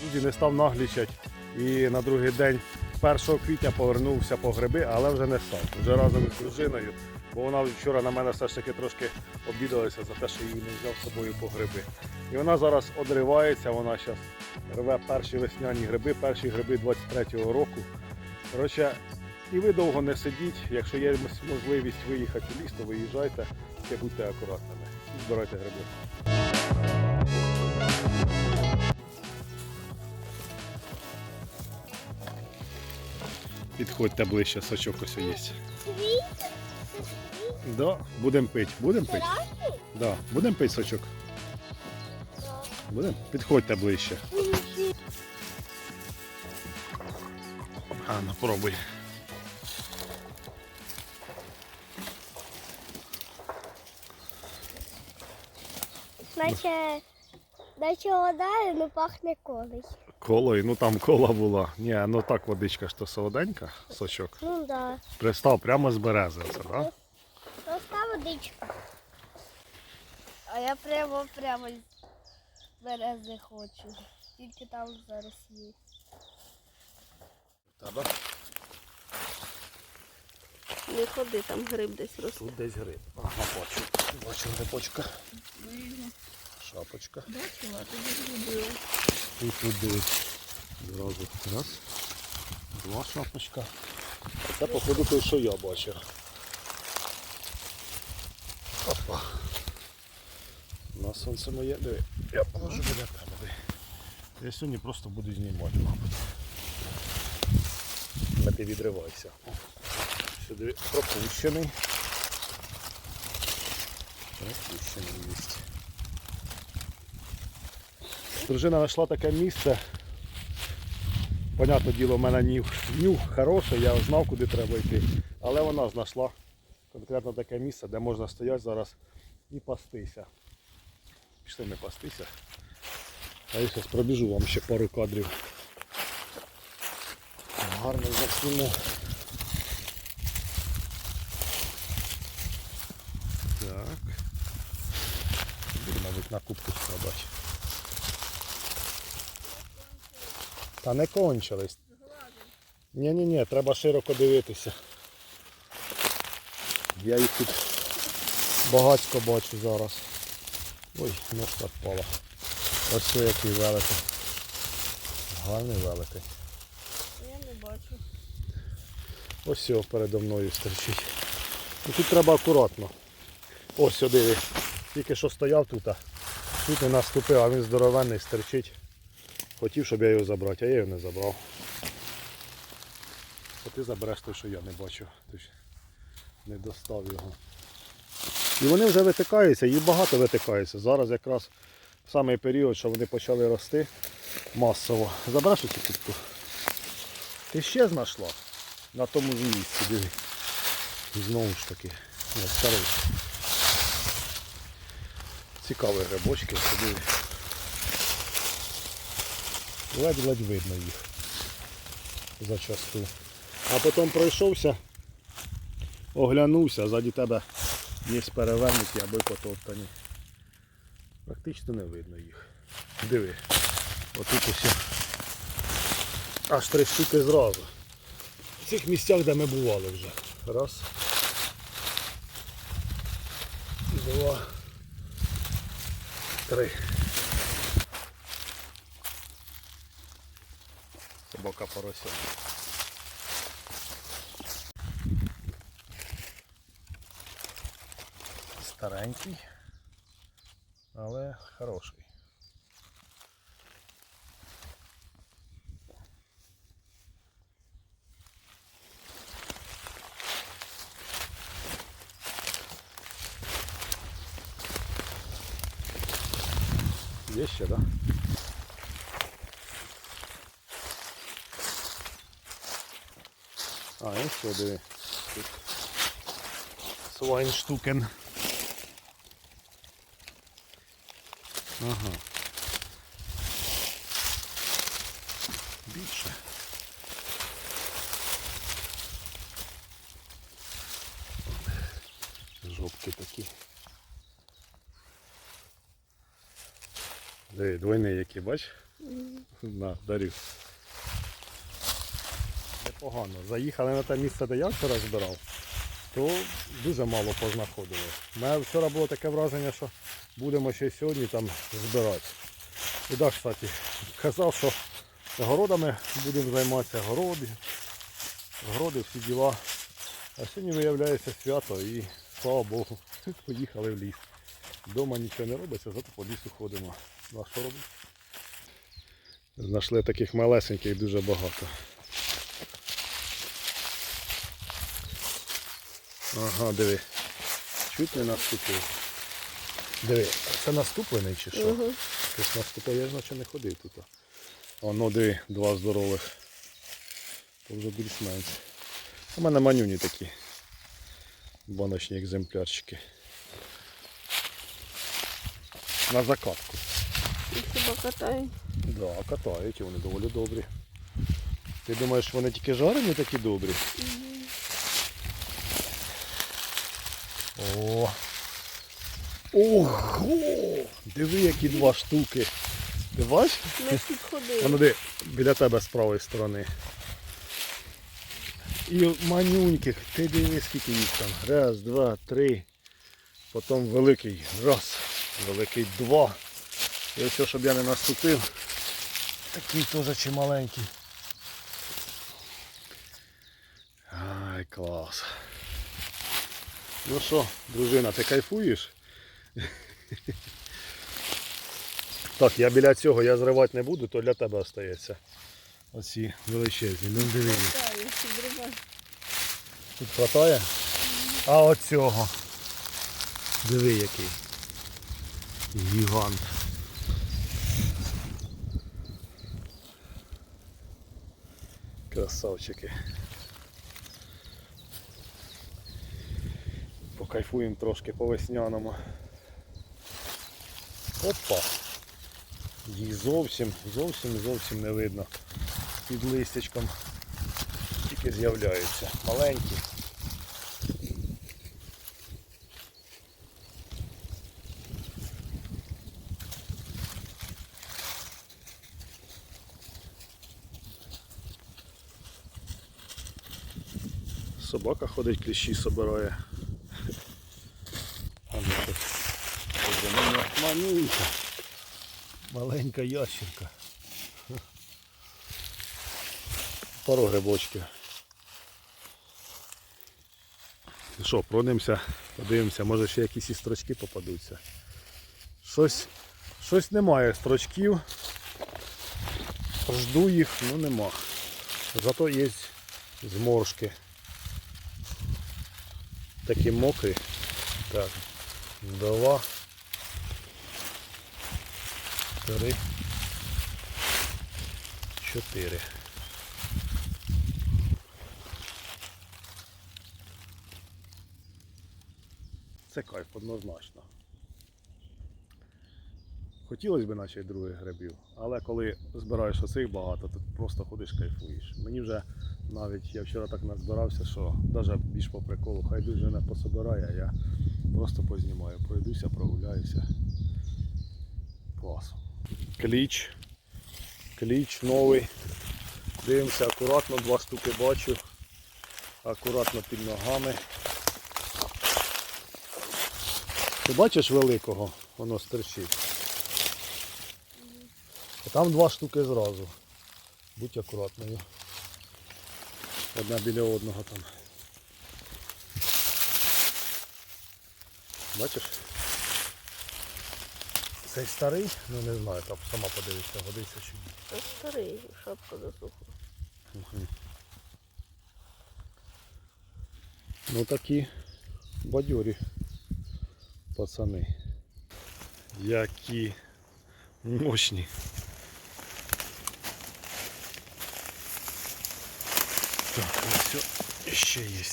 Друзі, не став наглічать. І на другий день 1 квітня повернувся по гриби, але вже не став. Вже разом із дружиною. Бо вона вчора на мене все ж таки трошки обідалася за те, що її не взяв з собою по гриби. І вона зараз одривається, вона зараз рве перші весняні гриби, перші гриби 23-го року. Коротше, і ви довго не сидіть. Якщо є можливість виїхати у ліс, то виїжджайте, будьте акуратними. Збирайте гриби. Підходьте ближче, сачок ось є. Да, будемо пити. Будемо пити? Да, будемо пити сачок. Будемо? Підходьте ближче. А, ну пробуй. Наче, наче вода, ну пахне колись. Колою, ну там кола була. Ні, ну так водичка ж то солоденька, сочок. Ну да. Пристав прямо з берези, це, да? Проста водичка. А я прямо прямо з берези хочу. Тільки там зараз є. Тебе? Не ходи, там гриб десь росте. Тут десь гриб. Ага, бачу. Бачу грибочка. Шапочка. Бачила, тоді зробила. І туди. Зразу раз. Два шапочка. Це походу той, що я бачив. Опа. На сонце моє. Диви. Я положу біля тебе. Я сьогодні просто буду знімати, мабуть. Не ти відривайся. Сюди пропущений. Пропущений місць. Дружина знайшла таке місце. Понятне діло, в мене нюх, нюх хороший, я знав, куди треба йти. Але вона знайшла конкретно таке місце, де можна стояти зараз і пастися. Пішли ми пастися. А я зараз пробіжу вам ще пару кадрів. Гарно засніму. Так. Буду, мабуть, на кубку складати. Та не кончились. Ні-ні-ні, треба широко дивитися. Я їх тут багатько бачу зараз. Ой, ножка впала. Ось це який великий. Гарний великий. Я не бачу. Ось цього передо мною стерчить. Ну, тут треба акуратно. Ось сюди. Тільки що стояв тут, а тут не наступив, а він здоровенний стерчить. Хотів, щоб я його забрати, а я його не забрав. А ти забереш той, що я не бачу. Ти ж не достав його. І вони вже витикаються, їх багато витикається. Зараз якраз самий період, що вони почали рости масово. Забереш оцю кутку? Ти ще знайшла? На тому ж місці, диви. Знову ж таки. Старий. Цікаві грибочки, диви. Ледь-ледь видно їх зачасту. А потім пройшовся, оглянувся, ззаді тебе є перевернуті або потоптані. Практично не видно їх. Диви. Отут ось аж три штуки зразу. В цих місцях, де ми бували вже. Раз. Два. Три. Собака порося. Старенький, але хороший. Є ще, так? Да? А, і що, диви. Тут Свайнштукен. Ага. Більше. Жопки такі. Диви, двойний який, бач? На, дарю. Непогано. Заїхали на те місце, де я вчора збирав, то дуже мало познаходили. У мене вчора було таке враження, що будемо ще сьогодні там збирати. І так, кстати, казав, що городами будемо займатися, городи, городи, всі діла. А сьогодні виявляється свято і слава Богу, поїхали в ліс. Дома нічого не робиться, зато по лісу ходимо. Ну, а що робити? Знайшли таких малесеньких дуже багато. Ага, диви. Чуть не наступив. Диви, це наступлений чи що? Угу. Хтось наступив, я ж наче не ходив тут. Воно диви, два здорових. То вже більш-менш. У мене манюні такі. Баночні екземплярчики. На закатку. І хіба катають. Да, катають і вони доволі добрі. Ти думаєш, вони тільки жарені такі добрі? О! Ого! Диви, які два штуки. Ти бачиш? Не підходили. А ну де, біля тебе з правої сторони. І манюньких, ти диви, скільки їх там. Раз, два, три. Потім великий. Раз. Великий два. І ось, щоб я не наступив. Такий теж чималенький. Ай, клас. Ну що, дружина, ти кайфуєш? Так, я біля цього я зривати не буду, то для тебе остається. Оці величезні. Ну диви. Тут хватає? А оцього. Диви який. Гігант. Красавчики. Покайфуємо трошки по весняному. Опа! Їх зовсім, зовсім, зовсім не видно. Під листячком тільки з'являються. Маленькі. Собака ходить, кліщі собирає. А ну тут. Тут мене Маленька. Ящерка. Пару грибочків. Ну Що, пройдемося, подивимося, може ще якісь і строчки попадуться. Щось, щось немає строчків. Жду їх, ну нема. Зато є зморшки. Такі мокрі. Так. Два. Три. Чотири. Це кайф однозначно. Хотілося б наче других грибів, але коли збираєш оцих багато, то просто ходиш кайфуєш. Мені вже навіть я вчора так назбирався, що навіть більш по приколу, хай дуже не пособирає, а я просто познімаю, пройдуся, прогуляюся. Клас. Кліч. Кліч новий. Дивимося акуратно, два штуки бачу. Акуратно під ногами. Ти бачиш великого? Воно стерчить. А там два штуки зразу. Будь акуратною. Одна біля одного там. Бачиш? Цей старий? Ну не знаю, там сама подивишся, годиться чи ні. Та старий, шапка засохла. Мгм. Ну такі бадьорі пацани. Які мощні. Так, ось ще є.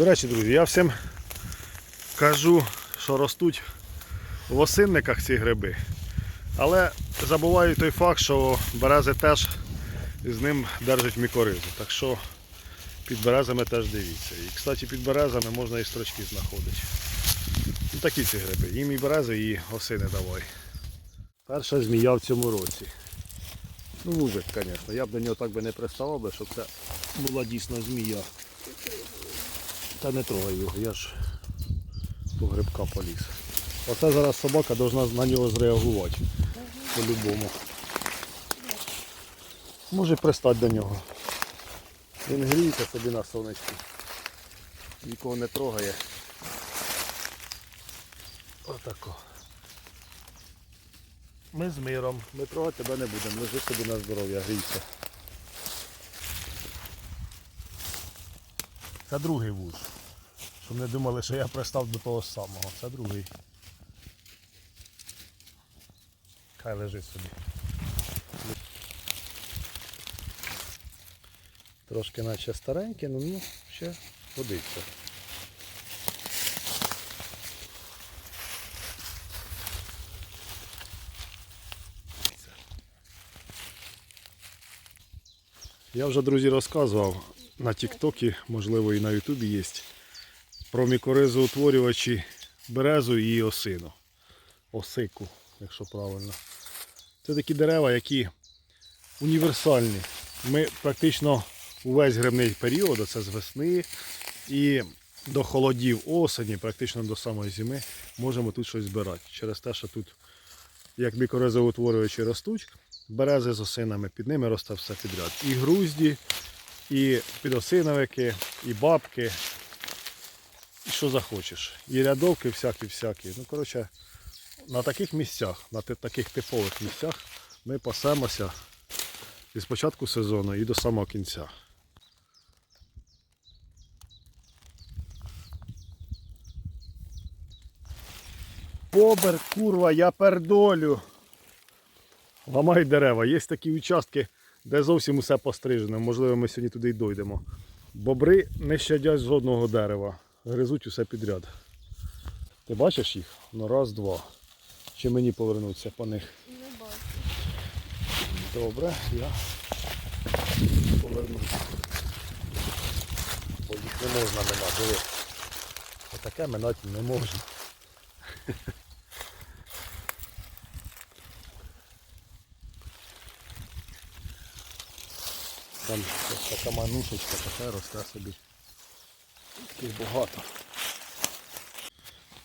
До речі, друзі, я всім кажу, що ростуть в осинниках ці гриби. Але забуваю той факт, що берези теж з ним держать мікоризу. Так що Під березами теж дивіться. І, кстати, під березами можна і строчки знаходити. Ну, такі ці гриби. Їм і берези, і осини давай. Перша змія в цьому році. Ну, мужик, звісно. Я б до нього так би не приставав щоб це була дійсно змія. Та не трогай його, я ж по грибка поліз. Оце зараз собака повинна на нього зреагувати. По-любому. Може пристати до нього. Він гріється собі на сонечку. Нікого не трогає. Отако. Ми з миром. Ми трогати тебе не будемо. Лежи собі на здоров'я, грійся. Це другий вуз. Щоб не думали, що я пристав до того самого. Це другий. Хай лежить собі. Трошки наче старенький, ну, ну ще годиться. Я вже, друзі, розказував на Тіктокі, можливо і на Ютубі є, про мікоризоутворювачі березу і осину. Осику, якщо правильно. Це такі дерева, які універсальні. Ми практично увесь грибний період, це з весни і до холодів осені, практично до самої зими, можемо тут щось збирати. Через те, що тут, як мікоризоутворювачі ростуть, берези з осинами, під ними росте все підряд. І грузді, і підосиновики, і бабки, і що захочеш. І рядовки всякі-всякі. Ну, коротше, на таких місцях, на таких типових місцях ми пасемося із початку сезону і до самого кінця. Побер, курва, я пердолю. Ламають дерева. Є такі участки, де зовсім усе пострижено. Можливо, ми сьогодні туди й дойдемо. Бобри не щадять жодного дерева. Гризуть усе підряд. Ти бачиш їх? Ну раз, два. Чи мені повернуться по них? Не бачу. Добре, я повернуся. Бо їх не можна минати. Отаке минати не можна. Там ось така манушечка така росте собі. Таких багато.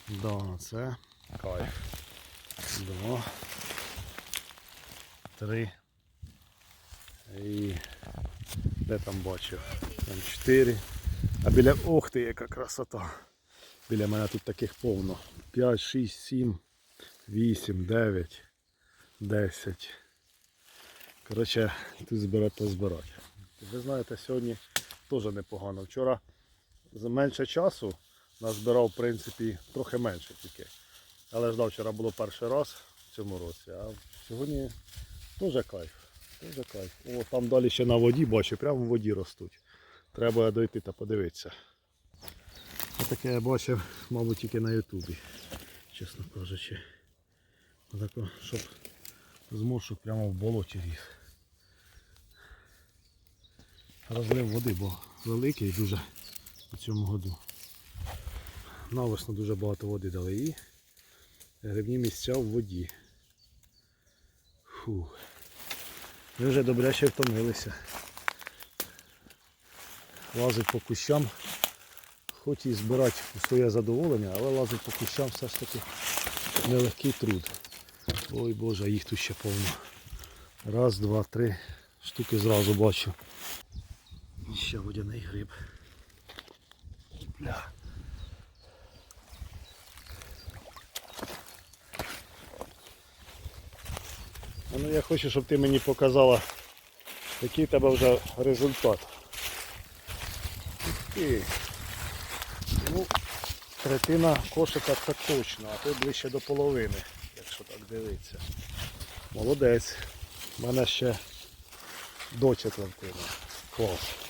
Да, це кайф. Два. Три. І де там бачу? Там чотири. А біля ох ти, яка красота. Біля мене тут таких повно. 5, 6, 7, 8, 9, 10. Коротше, тут збирати то збирати. Ви знаєте, сьогодні теж непогано. Вчора за менше часу назбирав, в принципі, трохи менше тільки. Але ж да, вчора було перший раз в цьому році, а сьогодні теж кайф. Теж кайф. О, там далі ще на воді бачу, прямо в воді ростуть. Треба дойти та подивитися. Таке я бачив, мабуть, тільки на Ютубі, чесно кажучи. Отако, щоб зморшок прямо в болоті ріс. Розлив води, бо великий дуже у цьому году. Навесно дуже багато води дали і грибні місця в воді. Фу. Ми вже добряче втомилися. Лазить по кущам. Хоч і збирати у своє задоволення, але лазить по кущам все ж таки нелегкий труд. Ой Боже, їх тут ще повно. Раз, два, три штуки зразу бачу. І ще водяний гриб. Бля. А Ну я хочу, щоб ти мені показала, який тебе вже результат. Ух. Ну, третина кошика це точно, а то ближче до половини, якщо так дивитися. Молодець. У мене ще до четвертини. Клас.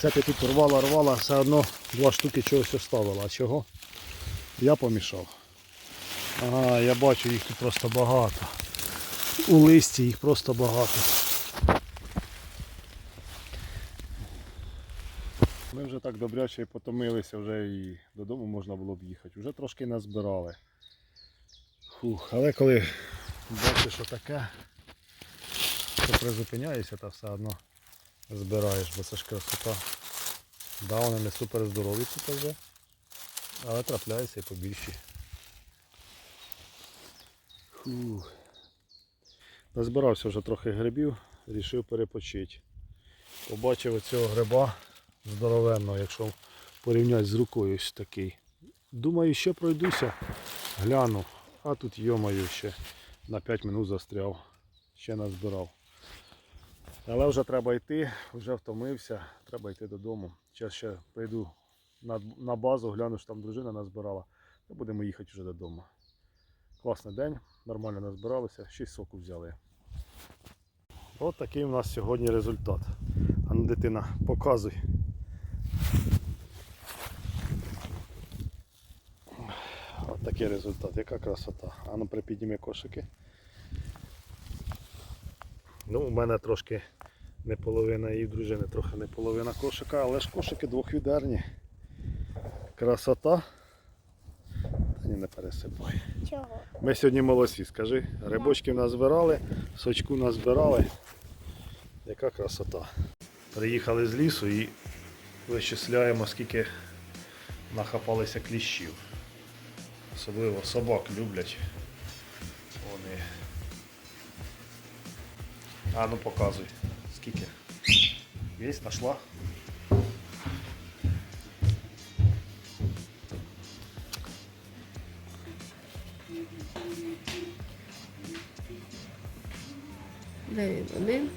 Це ти тут рвала, рвала, все одно два штуки чогось оставила. А чого? Я помішав. Ага, я бачу їх тут просто багато. У листі їх просто багато. Ми вже так добряче потомилися, вже і додому можна було б їхати. Вже трошки назбирали. Фух, але коли бачиш, що таке, то призупиняєшся та все одно збираєш, бо це ж красота. Да, вони не супер здорові тут вже, але трапляються і побільші. Фух. Назбирався вже трохи грибів, вирішив перепочити. Побачив оцього гриба здоровенного, якщо порівняти з рукою ось такий. Думаю, ще пройдуся, гляну, а тут йомаю ще на 5 минут застряв, ще назбирав. Але вже треба йти, вже втомився, треба йти додому. Зараз ще прийду на, базу, гляну, що там дружина назбирала, і будемо їхати вже додому. Класний день, нормально назбиралися, 6 соку взяли. От такий у нас сьогодні результат. А ну, дитина, показуй. От такий результат, яка красота. А ну кошики. Ну, у мене трошки не половина і в дружини трохи не половина кошика, але ж кошики двохвідерні. Красота. Та ні, не пересипай. Чого? Ми сьогодні молодці, скажи. Рибочків назбирали, сочку назбирали. Яка красота. Приїхали з лісу і вичисляємо, скільки нахапалися кліщів. Особливо собак люблять. Вони. А ну показуй. Скільки? Є, знайшла? Де він? Один?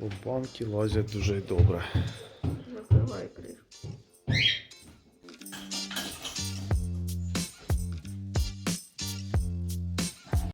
У банки лазять дуже добре.